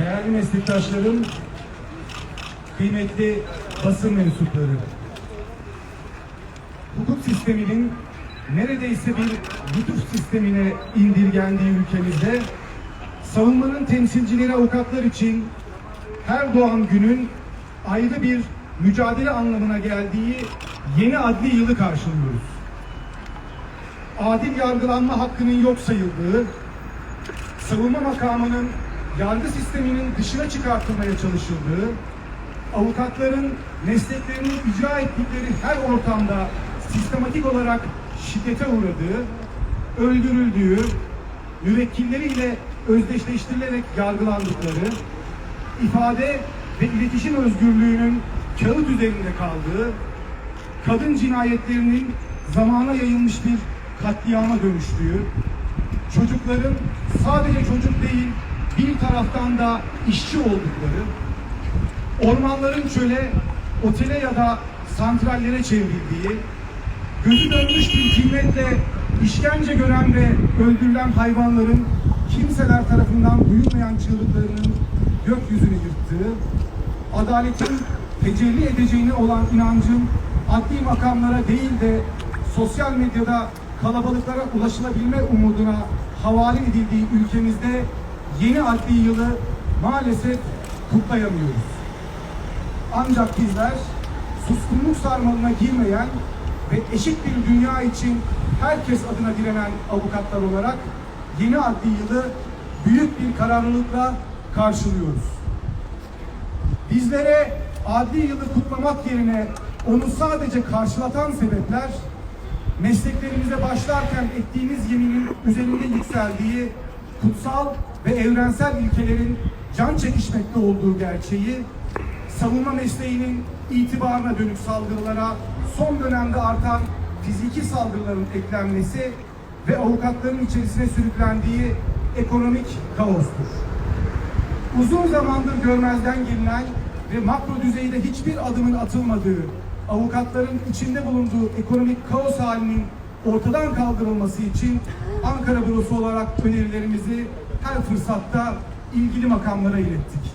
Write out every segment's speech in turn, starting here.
Değerli meslektaşlarım, kıymetli basın mensupları. Hukuk sisteminin neredeyse bir lütuf sistemine indirgendiği ülkemizde savunmanın temsilcileri avukatlar için her doğan günün ayrı bir mücadele anlamına geldiği yeni adli yılı karşılıyoruz. Adil yargılanma hakkının yok sayıldığı, savunma makamının yargı sisteminin dışına çıkartılmaya çalışıldığı, avukatların mesleklerini icra ettikleri her ortamda sistematik olarak şiddete uğradığı, öldürüldüğü, müvekkilleriyle özdeşleştirilerek yargılandıkları, ifade ve iletişim özgürlüğünün kağıt üzerinde kaldığı, kadın cinayetlerinin zamana yayılmış bir katliama dönüştüğü, çocukların sadece çocuk değil bir taraftan da işçi oldukları, ormanların çöle, otele ya da santrallere çevrildiği, gözü dönmüş bir kimmetle işkence gören ve öldürülen hayvanların kimseler tarafından duyulmayan çığlıklarının gökyüzünü yırttığı, adaletin tecelli edeceğine olan inancın adli makamlara değil de sosyal medyada kalabalıklara ulaşılabilme umuduna havale edildiği ülkemizde yeni adli yılı maalesef kutlayamıyoruz. Ancak bizler suskunluk sarmalına girmeyen ve eşit bir dünya için herkes adına direnen avukatlar olarak yeni adli yılı büyük bir kararlılıkla karşılıyoruz. Bizlere adli yılı kutlamak yerine onu sadece karşılatan sebepler mesleklerimize başlarken ettiğimiz yeminin üzerinde yükseldiği kutsal ve evrensel ilkelerin can çekişmekte olduğu gerçeği, savunma mesleğinin itibarına dönük saldırılara son dönemde artan fiziki saldırıların eklenmesi ve avukatların içerisine sürüklendiği ekonomik kaostur. Uzun zamandır görmezden gelinen ve makro düzeyde hiçbir adımın atılmadığı, avukatların içinde bulunduğu ekonomik kaos halinin ortadan kaldırılması için Ankara Bürosu olarak önerilerimizi her fırsatta ilgili makamlara ilettik.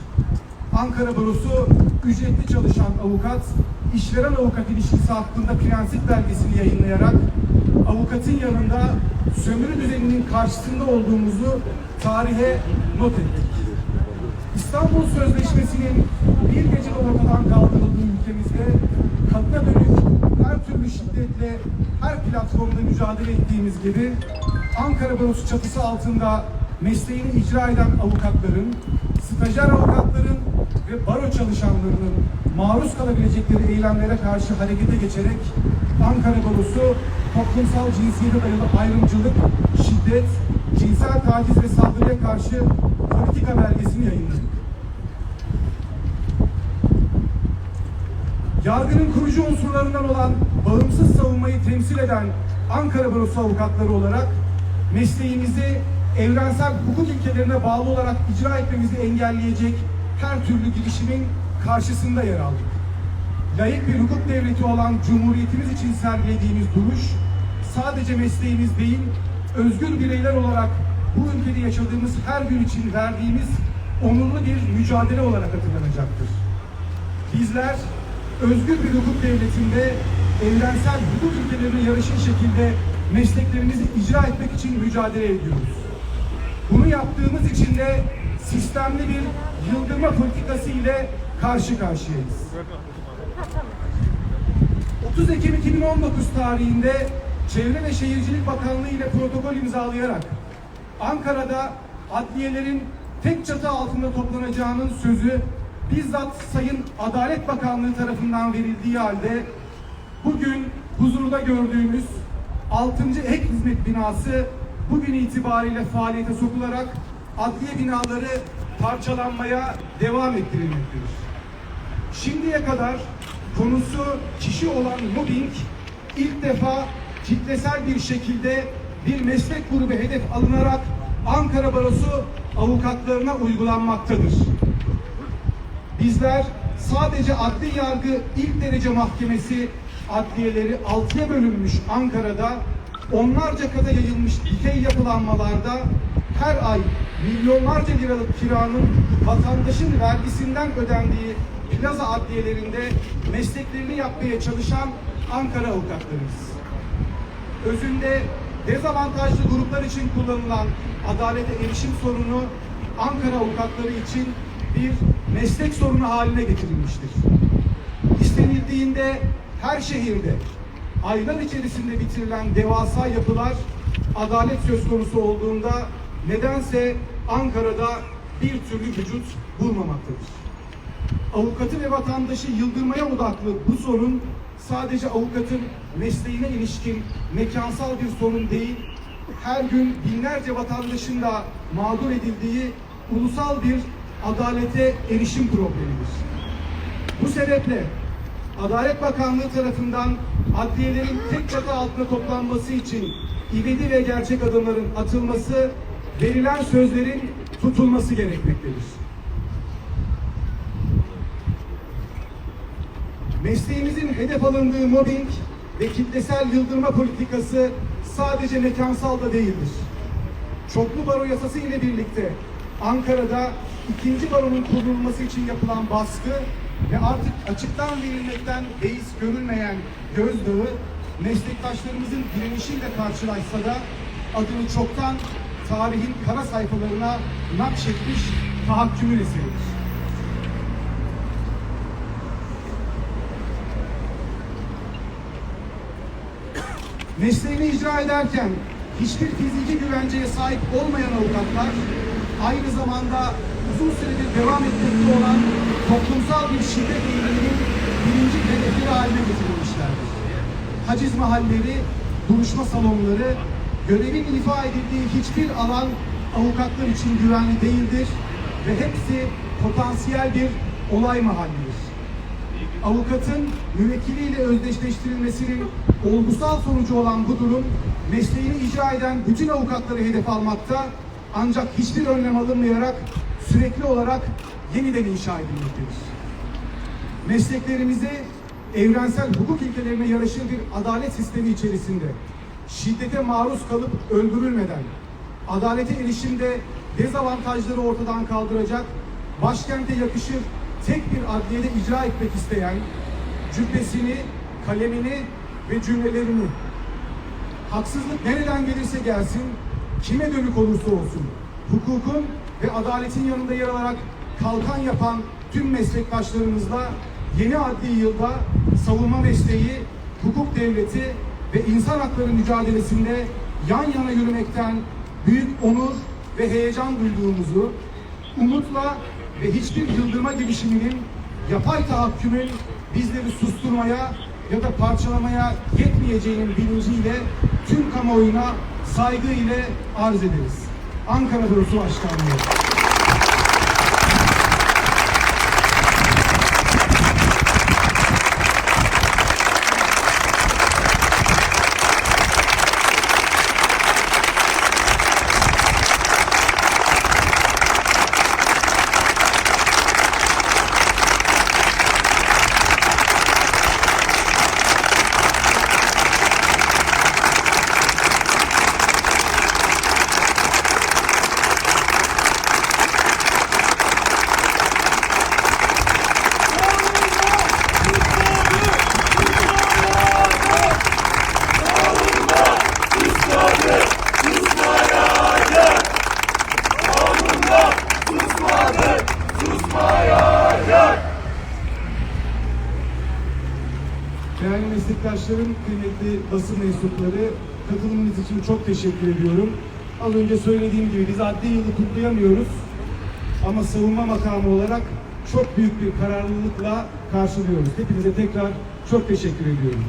Ankara Bürosu ücretli çalışan avukat, işveren avukat ilişkisi hakkında prensip belgesini yayınlayarak avukatın yanında sömürü düzeninin karşısında olduğumuzu tarihe not ettik. İstanbul Sözleşmesi'nin bir gecede ortadan kaldırıldığı ülkemizde kadına dönük her türlü şiddetle her platformda mücadele ettiğimiz gibi Ankara Barosu çatısı altında mesleğini icra eden avukatların, stajyer avukatların ve baro çalışanlarının maruz kalabilecekleri eylemlere karşı harekete geçerek Ankara Barosu toplumsal cinsiyete dayalı ayrımcılık, şiddet, cinsel taciz ve saldırıya karşı politika belgesini yayınladı. Yargının kurucu unsurlarından olan bağımsız savunmayı temsil eden Ankara Barosu avukatları olarak mesleğimizi evrensel hukuk ilkelerine bağlı olarak icra etmemizi engelleyecek her türlü girişimin karşısında yer aldık. Layık bir hukuk devleti olan Cumhuriyetimiz için sergilediğimiz duruş sadece mesleğimiz değil, özgür bireyler olarak bu ülkede yaşadığımız her gün için verdiğimiz onurlu bir mücadele olarak hatırlanacaktır. Bizler özgür bir hukuk devletinde evrensel hukuk ülkelerine yarışır şekilde mesleklerimizi icra etmek için mücadele ediyoruz. Bunu yaptığımız için de sistemli bir yıldırma politikası ile karşı karşıyayız. 30 Ekim 2019 tarihinde Çevre ve Şehircilik Bakanlığı ile protokol imzalayarak Ankara'da adliyelerin tek çatı altında toplanacağının sözü bizzat Sayın Adalet Bakanlığı tarafından verildiği halde bugün huzurda gördüğümüz 6. ek hizmet binası bugün itibariyle faaliyete sokularak adliye binaları parçalanmaya devam ettirilmektedir. Şimdiye kadar konusu kişi olan mobbing ilk defa kitlesel bir şekilde bir meslek grubu hedef alınarak Ankara Barosu avukatlarına uygulanmaktadır. Bizler sadece adli yargı ilk derece mahkemesi adliyeleri altıya bölünmüş Ankara'da onlarca kata yayılmış dikey yapılanmalarda her ay milyonlarca liralık kiranın vatandaşın vergisinden ödendiği plaza adliyelerinde mesleklerini yapmaya çalışan Ankara avukatlarımız. Özünde dezavantajlı gruplar için kullanılan adalete erişim sorunu Ankara avukatları için bir meslek sorunu haline getirilmiştir. İstenildiğinde her şehirde aylar içerisinde bitirilen devasa yapılar adalet söz konusu olduğunda nedense Ankara'da bir türlü vücut bulmamaktadır. Avukatı ve vatandaşı yıldırmaya odaklı bu sorun sadece avukatın mesleğine ilişkin mekansal bir sorun değil, her gün binlerce vatandaşın da mağdur edildiği ulusal bir adalete erişim problemidir. Bu sebeple Adalet Bakanlığı tarafından adliyelerin tek çatı altında toplanması için ivedi ve gerçek adımların atılması, verilen sözlerin tutulması gerekmektedir. Mesleğimizin hedef alındığı mobbing ve kitlesel yıldırma politikası sadece mekansal da değildir. Çoklu baro yasası ile birlikte Ankara'da ikinci baronun kurulması için yapılan baskı ve artık açıktan verilmekten beis görülmeyen gözdağı meslektaşlarımızın direnişiyle karşılaşsa da adını çoktan tarihin kara sayfalarına nakşetmiş tahakkümün eseridir. Mesleğini icra ederken hiçbir fiziki güvenceye sahip olmayan avukatlar aynı zamanda uzun süredir devam etmekte olan toplumsal bir şiddet eğiliminin birinci hedefleri haline getirilmişlerdir. Haciz mahalleri, duruşma salonları, görevin ifa edildiği hiçbir alan avukatlar için güvenli değildir ve hepsi potansiyel bir olay mahallidir avukatın müvekkiliyle özdeşleştirilmesinin olgusal sonucu olan bu durum mesleğini icra eden bütün avukatları hedef almakta ancak hiçbir önlem alınmayarak sürekli olarak yeniden inşa edilmektedir. Mesleklerimizi evrensel hukuk ilkelerine yaraşır bir adalet sistemi içerisinde şiddete maruz kalıp öldürülmeden adalete erişimde dezavantajları ortadan kaldıracak, başkente yakışır tek bir adliyede icra etmek isteyen cübbesini, kalemini ve cümlelerini haksızlık nereden gelirse gelsin, kime dönük olursa olsun, hukukun ve adaletin yanında yer alarak kalkan yapan tüm meslektaşlarımızla yeni adli yılda savunma mesleği, hukuk devleti ve insan hakları mücadelesinde yan yana yürümekten büyük onur ve heyecan duyduğumuzu, umutla ve hiçbir yıldırma girişiminin yapay tahakkümün bizleri susturmaya ya da parçalamaya yetmeyeceğinin bilinciyle tüm kamuoyuna saygı ile arz ederiz. Ankara Bürosu Başkanlığı. Meslektaşlarım, kıymetli basın mensupları, katılımınız için çok teşekkür ediyorum. Az önce söylediğim gibi biz adli yılı kutlayamıyoruz. Ama savunma makamı olarak çok büyük bir kararlılıkla karşılıyoruz. Hepinize tekrar çok teşekkür ediyorum.